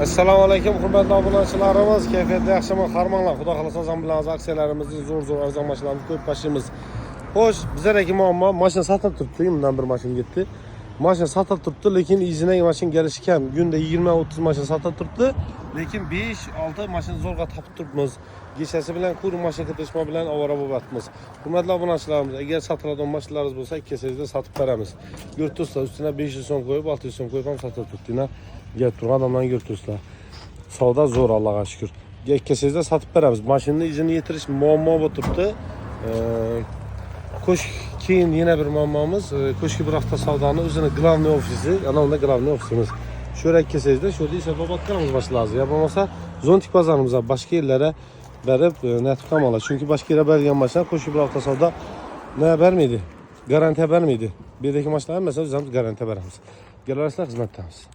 Assalomu alaykum hurmatli obunachilarimiz kayfiyatli yaxshiman harmonlar xudo xohlasa ham bilamiz aksiyalarimizni zo'r zo'r arzon mashinalarni ko'p bashimiz xo'sh bizlardagi muammo mashina sotilib turibdi bundan bir mashina ketdi sotilib turibdi lekin kelishi kam kunda yigirma o'ttiz mashina sotilib turibdi lekin besh olti mashina zo'rg'a topib turibmiz kechasi bilan kur mashina kiritishma bilan ovora bo'lyapmiz hurmatli obunachilarimiz agar sotiladigan mashinalaringiz bo'lsa kelsangiz sotib beramiz yurtdo'stlar ustidan besh yuz so'm qo'yib olti yuz so'm qo'yib ham sotilib turibdi gap turgan odamlarni yurtdo'stlar savdo zo'r allohga shukur kelsangiz sotib beramiz mashinani izini yetirish muammo bo'lib turibdi ko'sh Koşki'nin yine bir mamamız. E, Koşki Bırak'ta savdanın üzerine Glavni ofisi. Yanında Glavni ofisimiz. Şöyle keseceğiz. Şurada ise babatlarımız başı lazım. Ya Yapamasa zontik pazarımıza başka yerlere berib e, nəticə alır. Çünki başqa yerə bərgən maçlar koşu bir avtosalda nə haber idi? Garanti haber idi? Birdəki maçlar məsələn özümüz garanti haberimiz. Gələrsə xidmətdəmiz.